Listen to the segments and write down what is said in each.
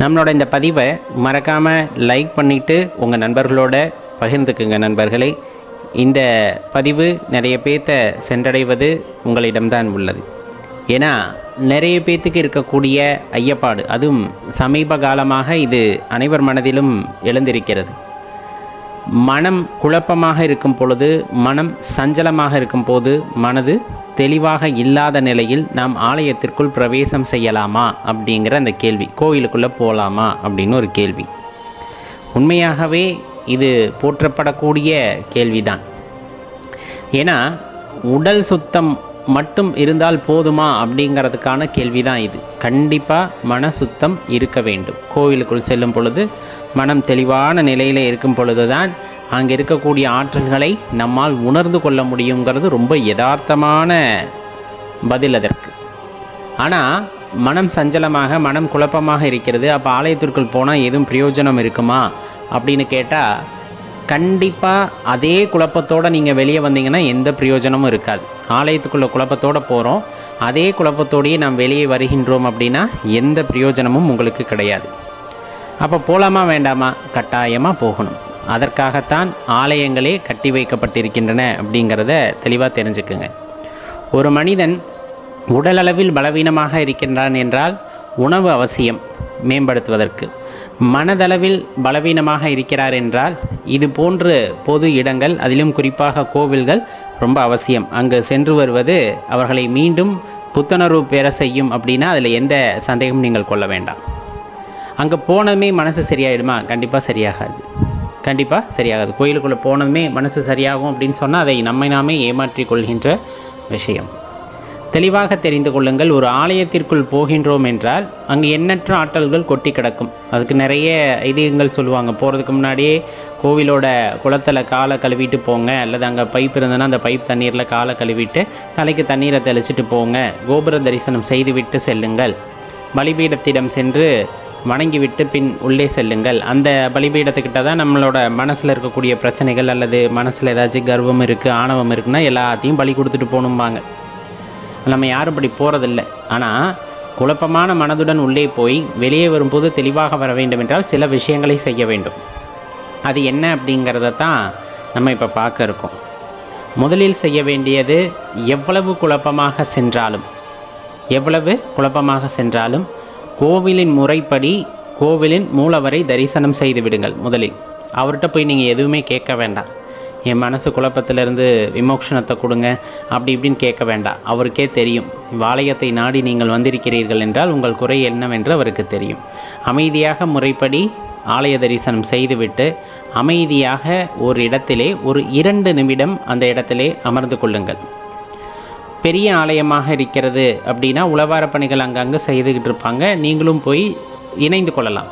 நம்மளோட இந்த பதிவை மறக்காமல் லைக் பண்ணிவிட்டு உங்கள் நண்பர்களோட பகிர்ந்துக்குங்க நண்பர்களே. இந்த பதிவு நிறைய பேர்த்த சென்றடைவது உங்களிடம்தான் உள்ளது. ஏன்னா நிறைய பேர்த்துக்கு இருக்கக்கூடிய ஐயப்பாடு அதுவும் சமீப காலமாக இது அனைவர் மனதிலும் எழுந்திருக்கிறது. மனம் குழப்பமாக இருக்கும் பொழுது மனம் சஞ்சலமாக இருக்கும் போது மனது தெளிவாக இல்லாத நிலையில் நாம் ஆலயத்திற்குள் பிரவேசம் செய்யலாமா அப்படிங்கிற அந்த கேள்வி. கோயிலுக்குள்ளே போகலாமா அப்படின்னு ஒரு கேள்வி. உண்மையாகவே இது போற்றப்படக்கூடிய கேள்விதான். ஏன்னா உடல் சுத்தம் மட்டும் இருந்தால் போதுமா அப்படிங்கிறதுக்கான கேள்வி தான் இது. கண்டிப்பாக மன சுத்தம் இருக்க வேண்டும். கோவிலுக்குள் செல்லும் பொழுது மனம் தெளிவான நிலையில் இருக்கும் பொழுது தான் அங்கே இருக்கக்கூடிய ஆற்றல்களை நம்மால் உணர்ந்து கொள்ள முடியுங்கிறது ரொம்ப யதார்த்தமான பதில் அதற்கு. ஆனால் மனம் சஞ்சலமாக மனம் குழப்பமாக இருக்கிறது அப்போ ஆலயத்திற்குள் போனால் எதுவும் பிரயோஜனம் இருக்குமா? அப்படின்னு கேட்டால் கண்டிப்பாக அதே குழப்பத்தோடு நீங்கள் வெளியே வந்தீங்கன்னா எந்த பிரயோஜனமும் இருக்காது. ஆலயத்துக்குள்ள குழப்பத்தோடு போகிறோம் அதே குழப்பத்தோடையே நாம் வெளியே வருகின்றோம் அப்படின்னா எந்த பிரயோஜனமும் உங்களுக்கு கிடையாது. அப்போ போகலாமா வேண்டாமா? கட்டாயமாக போகணும். அதற்காகத்தான் ஆலயங்களே கட்டி வைக்கப்பட்டிருக்கின்றன அப்படிங்கிறத தெளிவாக தெரிஞ்சுக்குங்க. ஒரு மனிதன் உடலளவில் பலவீனமாக இருக்கின்றான் என்றால் உணவு அவசியம் மேம்படுத்துவதற்கு. மனதளவில் பலவீனமாக இருக்கிறார் என்றால் இது போன்று பொது இடங்கள் அதிலும் குறிப்பாக கோவில்கள் ரொம்ப அவசியம். அங்கு சென்று வருவது அவர்களை மீண்டும் புத்துணர்வு பெற செய்யும் அப்படின்னா அதில் எந்த சந்தேகமும் நீங்கள் கொள்ள வேண்டாம். அங்கே போனதுமே மனசு சரியாயிடுமா? கண்டிப்பாக சரியாகாது. கண்டிப்பாக சரியாகாது. கோயிலுக்குள்ளே போனதுமே மனசு சரியாகும் அப்படின்னு சொன்னால் அதை நம்மை நாமே ஏமாற்றிக் கொள்கின்ற விஷயம். தெளிவாக தெரிந்து கொள்ளுங்கள் ஒரு ஆலயத்திற்குள் போகின்றோம் என்றால் அங்கு எண்ணற்ற ஆற்றல்கள் கொட்டி கிடக்கும். அதுக்கு நிறைய ஐதீகங்கள் சொல்லுவாங்க. போகிறதுக்கு முன்னாடியே கோவிலோட குளத்தில் காலை கழுவிட்டு போங்க. அல்லது அங்கே பைப் இருந்ததுன்னா அந்த பைப் தண்ணீரில் காலை கழுவிட்டு தலைக்கு தண்ணீரை தெளிச்சிட்டு போங்க. கோபுர தரிசனம் செய்துவிட்டு செல்லுங்கள். பலிபீடத்திடம் சென்று வணங்கிவிட்டு பின் உள்ளே செல்லுங்கள். அந்த பலிபீடத்துக்கிட்ட தான் நம்மளோட மனசில் இருக்கக்கூடிய பிரச்சனைகள் அல்லது மனசில் ஏதாச்சும் கர்வம் இருக்குது ஆணவம் இருக்குன்னா எல்லாத்தையும் பலி கொடுத்துட்டு போகணும்பாங்க. நம்ம யாரும் இப்படி போகிறதில்ல ஆனால் குழப்பமான மனதுடன் உள்ளே போய் வெளியே வரும்போது தெளிவாக வர வேண்டும் என்றால் சில விஷயங்களை செய்ய வேண்டும். அது என்ன அப்படிங்கிறத தான் நம்ம இப்போ பார்க்க இருக்கோம். முதலில் செய்ய வேண்டியது எவ்வளவு குழப்பமாக சென்றாலும் எவ்வளவு குழப்பமாக சென்றாலும் கோவிலின் முறைப்படி கோவிலின் மூலவரை தரிசனம் செய்து விடுங்கள் முதலில். அவர்கிட்ட போய் நீங்கள் எதுவுமே கேட்க வேண்டாம். என் மனசு குழப்பத்திலிருந்து விமோக்ஷனத்தை கொடுங்க. அப்படி இப்படின்னு கேட்க வேண்டாம். அவருக்கே தெரியும். வாளையத்தை நாடி நீங்கள் வந்திருக்கிறீர்கள் என்றால் உங்கள் குறை என்னவென்று அவருக்கு தெரியும். அமைதியாக முறைப்படி ஆலய தரிசனம் செய்துவிட்டு அமைதியாக ஒரு இடத்திலே ஒரு இரண்டு நிமிடம் அந்த இடத்திலே அமர்ந்து கொள்ளுங்கள். பெரிய ஆலயமாக இருக்கிறது அப்படின்னா உளவார பணிகள் அங்கங்கே செய்துக்கிட்டு இருப்பாங்க. நீங்களும் போய் இணைந்து கொள்ளலாம்.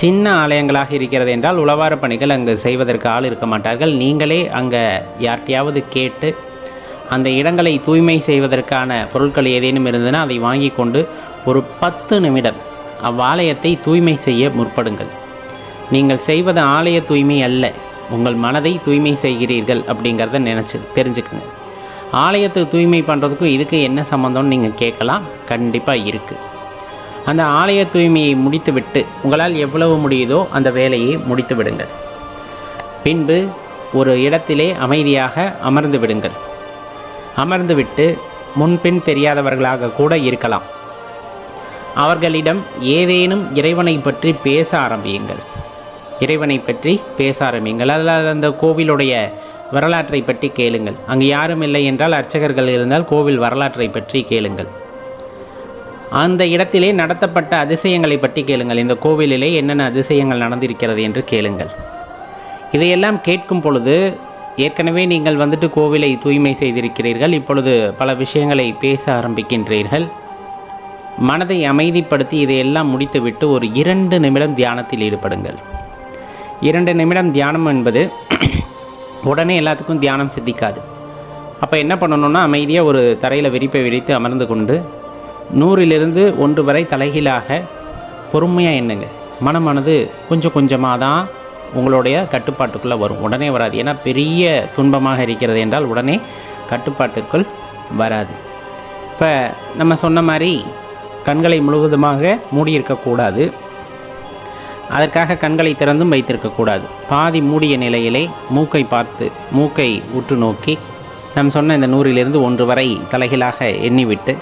சின்ன ஆலயங்களாக இருக்கிறது என்றால் உளவார பணிகள் அங்கு செய்வதற்கு ஆள் இருக்க மாட்டார்கள். நீங்களே அங்கே யார்கிட்டையாவது கேட்டு அந்த இடங்களை தூய்மை செய்வதற்கான பொருட்கள் ஏதேனும் இருந்ததுன்னா அதை வாங்கி கொண்டு ஒரு பத்து நிமிடம் அவ்வாலயத்தை தூய்மை செய்ய முற்படுங்கள். நீங்கள் செய்வது ஆலய தூய்மை அல்ல. உங்கள் மனதை தூய்மை செய்கிறீர்கள் அப்படிங்கிறத நினச்சி தெரிஞ்சுக்குங்க. ஆலயத்தை தூய்மை பண்ணுறதுக்கும் இதுக்கு என்ன சம்மந்தம்னு நீங்கள் கேட்கலாம். கண்டிப்பாக இருக்குது அந்த ஆலய தூய்மையை முடித்துவிட்டு உங்களால் எவ்வளவு முடியுதோ அந்த வேலையை முடித்து விடுங்கள். பின்பு ஒரு இடத்திலே அமைதியாக அமர்ந்து விடுங்கள். அமர்ந்துவிட்டு முன்பின் தெரியாதவர்களாக கூட இருக்கலாம். அவர்களிடம் ஏதேனும் இறைவனை பற்றி பேச ஆரம்பியுங்கள். இறைவனை பற்றி பேச ஆரம்பியுங்கள். அதாவது அந்த கோவிலுடைய வரலாற்றை பற்றி கேளுங்கள். அங்கு யாரும் இல்லை என்றால் அர்ச்சகர்கள் இருந்தால் கோவில் வரலாற்றை பற்றி கேளுங்கள். அந்த இடத்திலே நடத்தப்பட்ட அதிசயங்களை பற்றி கேளுங்கள். இந்த கோவிலிலே என்னென்ன அதிசயங்கள் நடந்திருக்கிறது என்று கேளுங்கள். இதையெல்லாம் கேட்கும் பொழுது ஏற்கனவே நீங்கள் வந்துட்டு கோவிலை தூய்மை செய்திருக்கிறீர்கள். இப்பொழுது பல விஷயங்களை பேச ஆரம்பிக்கின்றீர்கள். மனதை அமைதிப்படுத்தி இதையெல்லாம் முடித்துவிட்டு ஒரு இரண்டு நிமிடம் தியானத்தில் ஈடுபடுங்கள். இரண்டு நிமிடம் தியானம் என்பது உடனே எல்லாத்துக்கும் தியானம் சித்திக்காது. அப்போ என்ன பண்ணணும்னா அமைதியாக ஒரு தரையில் விரிப்பை விரித்து அமர்ந்து கொண்டு நூறிலிருந்து ஒன்று வரை தலைகீழாக பொறுமையாக எண்ணுங்க. மனமானது கொஞ்சம் கொஞ்சமாக தான் உங்களுடைய கட்டுப்பாட்டுக்குள்ளே வரும். உடனே வராது. ஏன்னா பெரிய துன்பமாக இருக்கிறது என்றால் உடனே கட்டுப்பாட்டுக்குள் வராது. இப்போ நம்ம சொன்ன மாதிரி கண்களை முழுவதுமாக மூடியிருக்கக்கூடாது. அதற்காக கண்களை திறந்தும் வைத்திருக்கக்கூடாது பாதி மூடிய நிலையிலே மூக்கை பார்த்து மூக்கை உற்று நோக்கி நாம் சொன்ன இந்த நூறிலிருந்து ஒன்று வரை தலைகளாக எண்ணிவிட்டு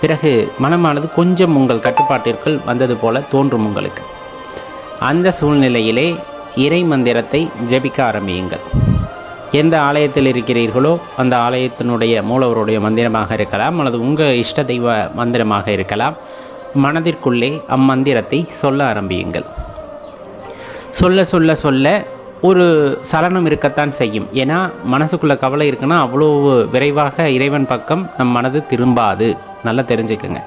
பிறகு மனமானது கொஞ்சம் உங்கள் கட்டுப்பாட்டிற்குள் வந்தது போல தோன்றும் உங்களுக்கு. அந்த சூழ்நிலையிலே இறை மந்திரத்தை ஜெபிக்க ஆரம்பியுங்கள். எந்த ஆலயத்தில் இருக்கிறீர்களோ அந்த ஆலயத்தினுடைய மூலவருடைய மந்திரமாக இருக்கலாம் அல்லது உங்கள் இஷ்ட தெய்வ மந்திரமாக இருக்கலாம் மனதிற்குள்ளே அம்மந்திரத்தை சொல்ல ஆரம்பியுங்கள். சொல்ல சொல்ல சொல்ல ஒரு சலனம் இருக்கத்தான் செய்யும். ஏன்னா மனசுக்குள்ளே கவலை இருக்குன்னா அவ்வளோ விரைவாக இறைவன் பக்கம் நம் மனது திரும்பாது. நல்லா தெரிஞ்சுக்குங்க.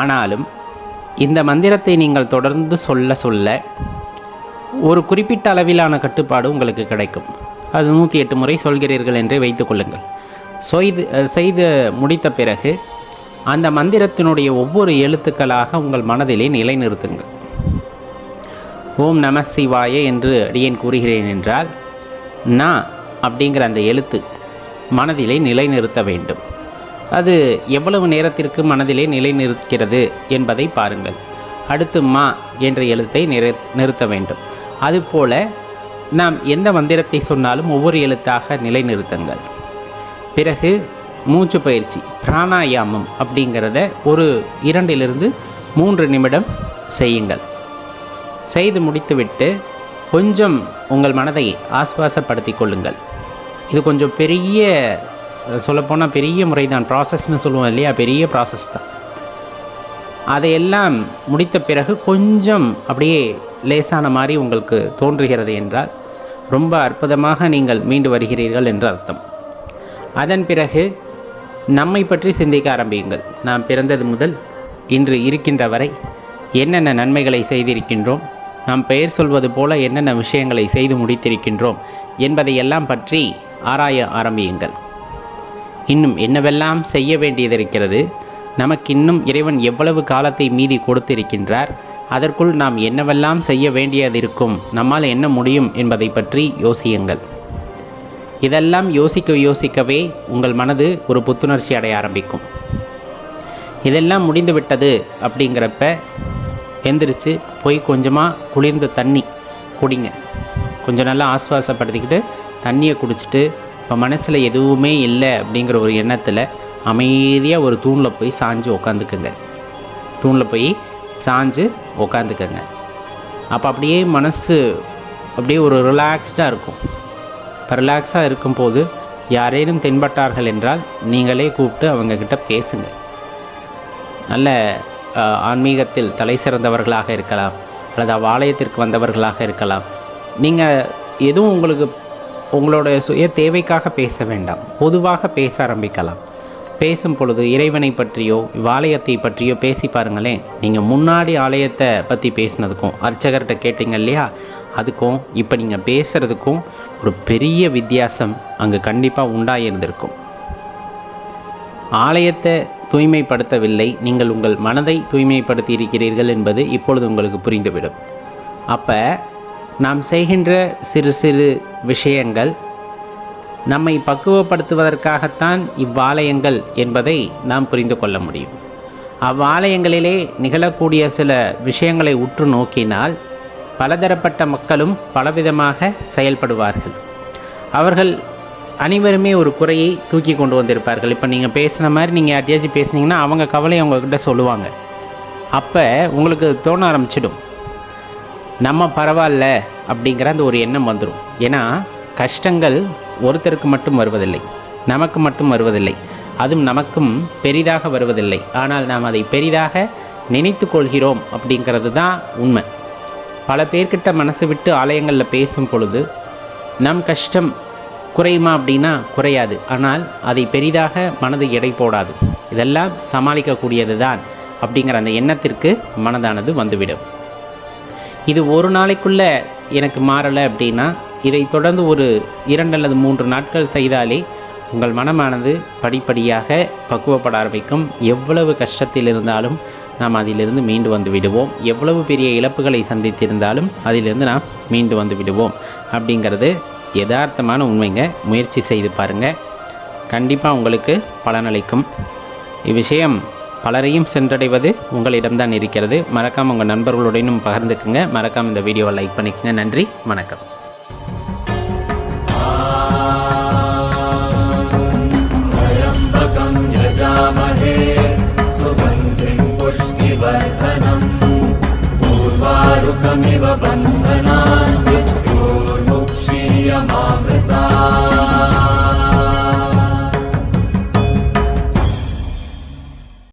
ஆனாலும் இந்த மந்திரத்தை நீங்கள் தொடர்ந்து சொல்ல சொல்ல ஒரு குறிப்பிட்ட அளவிலான கட்டுப்பாடு உங்களுக்கு கிடைக்கும். அது நூற்றி எட்டு முறை சொல்கிறீர்கள் என்றே வைத்துக்கொள்ளுங்கள் செய்து செய்து முடித்த பிறகு அந்த மந்திரத்தினுடைய ஒவ்வொரு எழுத்துக்களாக உங்கள் மனதிலே நிலைநிறுத்துங்கள். ஓம் நம சிவாய என்று அடியேன் கூறுகிறேன் என்றால் நா அப்படிங்கிற அந்த எழுத்து மனதிலே நிலைநிறுத்த வேண்டும். அது எவ்வளவு நேரத்திற்கு மனதிலே நிலைநிறுக்கிறது என்பதை பாருங்கள். அடுத்து மா என்ற எழுத்தை நிறு நிறுத்த வேண்டும். அதுபோல நாம் எந்த மந்திரத்தை சொன்னாலும் ஒவ்வொரு எழுத்தாக நிலைநிறுத்துங்கள். பிறகு மூச்சு பயிற்சி பிராணாயாமம் அப்படிங்கிறத ஒரு இரண்டிலிருந்து மூன்று நிமிடம் செய்யுங்கள். செய்து முடித்துவிட்டு கொஞ்சம் உங்கள் மனதை ஆஸ்வாசப்படுத்தி கொள்ளுங்கள். இது கொஞ்சம் பெரிய சொல்லப்போனால் பெரிய முறை தான் ப்ராசஸ்னு சொல்லுவோம் இல்லையா? பெரிய ப்ராசஸ் தான். அதையெல்லாம் முடித்த பிறகு கொஞ்சம் அப்படியே லேசான மாதிரி உங்களுக்கு தோன்றுகிறது என்றால் ரொம்ப அற்புதமாக நீங்கள் மீண்டு வருகிறீர்கள் என்று அர்த்தம். அதன் பிறகு நம்மை பற்றி சிந்திக்க ஆரம்பியுங்கள். நாம் பிறந்தது முதல் இன்று இருக்கின்ற வரை என்னென்ன நன்மைகளை செய்திருக்கின்றோம்? நாம் பெயர் சொல்வது போல என்னென்ன விஷயங்களை செய்து முடித்திருக்கின்றோம் என்பதையெல்லாம் பற்றி ஆராய ஆரம்பியுங்கள். இன்னும் என்னவெல்லாம் செய்ய வேண்டியதிருக்கிறது? நமக்கு இன்னும் இறைவன் எவ்வளவு காலத்தை மீதி கொடுத்திருக்கின்றார்? அதற்குள் நாம் என்னவெல்லாம் செய்ய வேண்டியதிருக்கும்? நம்மால் என்ன முடியும் என்பதை பற்றி யோசியுங்கள். இதெல்லாம் யோசிக்க யோசிக்கவே உங்கள் மனது ஒரு புத்துணர்ச்சி அடைய ஆரம்பிக்கும். இதெல்லாம் முடிந்துவிட்டது அப்படிங்கிறப்ப எந்திரிச்சு போய் கொஞ்சமாக குளிர்ந்த தண்ணி குடிங்க. கொஞ்சம் நல்லா ஆஸ்வாசப்படுத்திக்கிட்டு தண்ணியை குடிச்சிட்டு இப்போ மனசில் எதுவுமே இல்லை அப்படிங்கிற ஒரு எண்ணத்தில் அமைதியாக ஒரு தூணில் போய் சாஞ்சு உக்காந்துக்குங்க. தூணில் போய் சாஞ்சு உக்காந்துக்கங்க. அப்போ அப்படியே மனசு அப்படியே ஒரு ரிலாக்ஸ்டாக இருக்கும். இப்போ ரிலாக்ஸாக இருக்கும்போது யாரேனும் தென்பட்டார்கள் என்றால் நீங்களே கூப்பிட்டு அவங்கக்கிட்ட பேசுங்க. நல்ல ஆன்மீகத்தில் தலை சிறந்தவர்களாக இருக்கலாம் அல்லது அவ்வாலயத்திற்கு வந்தவர்களாக இருக்கலாம். நீங்கள் எதுவும் உங்களுக்கு உங்களுடைய சுய தேவைக்காக பேச வேண்டாம். பொதுவாக பேச ஆரம்பிக்கலாம். பேசும் பொழுது இறைவனை பற்றியோ இவ்வாலயத்தை பற்றியோ பேசி பாருங்களேன். நீங்கள் முன்னாடி ஆலயத்தை பற்றி பேசினதுக்கும் அர்ச்சகர்கிட்ட கேட்டீங்க இல்லையா? அதுக்கும் இப்போ நீங்கள் பேசுகிறதுக்கும் ஒரு பெரிய வித்தியாசம் அங்கே கண்டிப்பாக உண்டாயிருந்திருக்கும். ஆலயத்தை தூய்மைப்படுத்தவில்லை. நீங்கள் உங்கள் மனதை தூய்மைப்படுத்தி இருக்கிறீர்கள் என்பது இப்பொழுது உங்களுக்கு புரிந்துவிடும். அப்போ நாம் செய்கின்ற சிறு சிறு விஷயங்கள் நம்மை பக்குவப்படுத்துவதற்காகத்தான் இவ்வாலயங்கள் என்பதை நாம் புரிந்து கொள்ள முடியும். அவ்வாலயங்களிலே நிகழக்கூடிய சில விஷயங்களை உற்று நோக்கினால் பலதரப்பட்ட மக்களும் பலவிதமாக செயல்படுவார்கள். அவர்கள் அனைவருமே ஒரு குறையை தூக்கி கொண்டு வந்திருப்பார்கள். இப்போ நீங்கள் பேசுன மாதிரி நீங்கள் யார்ட்டையாச்சும் பேசுனீங்கன்னா அவங்க கவலை அவங்கக்கிட்ட சொல்லுவாங்க. அப்போ உங்களுக்கு தோண ஆரம்பிச்சிடும். நம்ம பரவாயில்ல அப்படிங்கிற அந்த ஒரு எண்ணம் வந்துடும் ஏன்னா கஷ்டங்கள் ஒருத்தருக்கு மட்டும் வருவதில்லை. நமக்கு மட்டும் வருவதில்லை. அதுவும் நமக்கும் பெரிதாக வருவதில்லை. ஆனால் நாம் அதை பெரிதாக நினைத்து கொள்கிறோம் அப்படிங்கிறது தான் உண்மை. பல பேர்கிட்ட மனசு விட்டு ஆலயங்களில் பேசும் பொழுது நம் கஷ்டம் குறையுமா அப்படின்னா குறையாது. ஆனால் அதை பெரிதாக மனது எடை போடாது. இதெல்லாம் சமாளிக்கக்கூடியது தான் அப்படிங்கிற அந்த எண்ணத்திற்கு மனதானது வந்துவிடும். இது ஒரு நாளைக்குள்ள எனக்கு மாறலை அப்படின்னா இதை தொடர்ந்து ஒரு இரண்டு அல்லது மூன்று நாட்கள் செய்தாலே உங்கள் மனமானது படிப்படியாக பக்குவப்பட ஆரம்பிக்கும். எவ்வளவு கஷ்டத்தில் இருந்தாலும் நாம் அதிலிருந்து மீண்டு வந்து விடுவோம். எவ்வளவு பெரிய இழப்புகளை சந்தித்திருந்தாலும் அதிலிருந்து நாம் மீண்டு வந்து விடுவோம் அப்படிங்கிறது யதார்த்தமான உண்மைங்க முயற்சி செய்து பாருங்கள் கண்டிப்பாக உங்களுக்கு பலனளிக்கும் இவ்விஷயம் பலரையும் சென்றடைவது உங்களிடம்தான் இருக்கிறது மறக்காமல் உங்கள் நண்பர்களுடனும் பகிர்ந்துக்குங்க மறக்காமல் இந்த வீடியோவை லைக் பண்ணிக்கங்க நன்றி வணக்கம் त्र्यम्बकं यजामहे सुगन्धिं पुष्टिवर्धनम् पूर्वारुकमिव बन्ध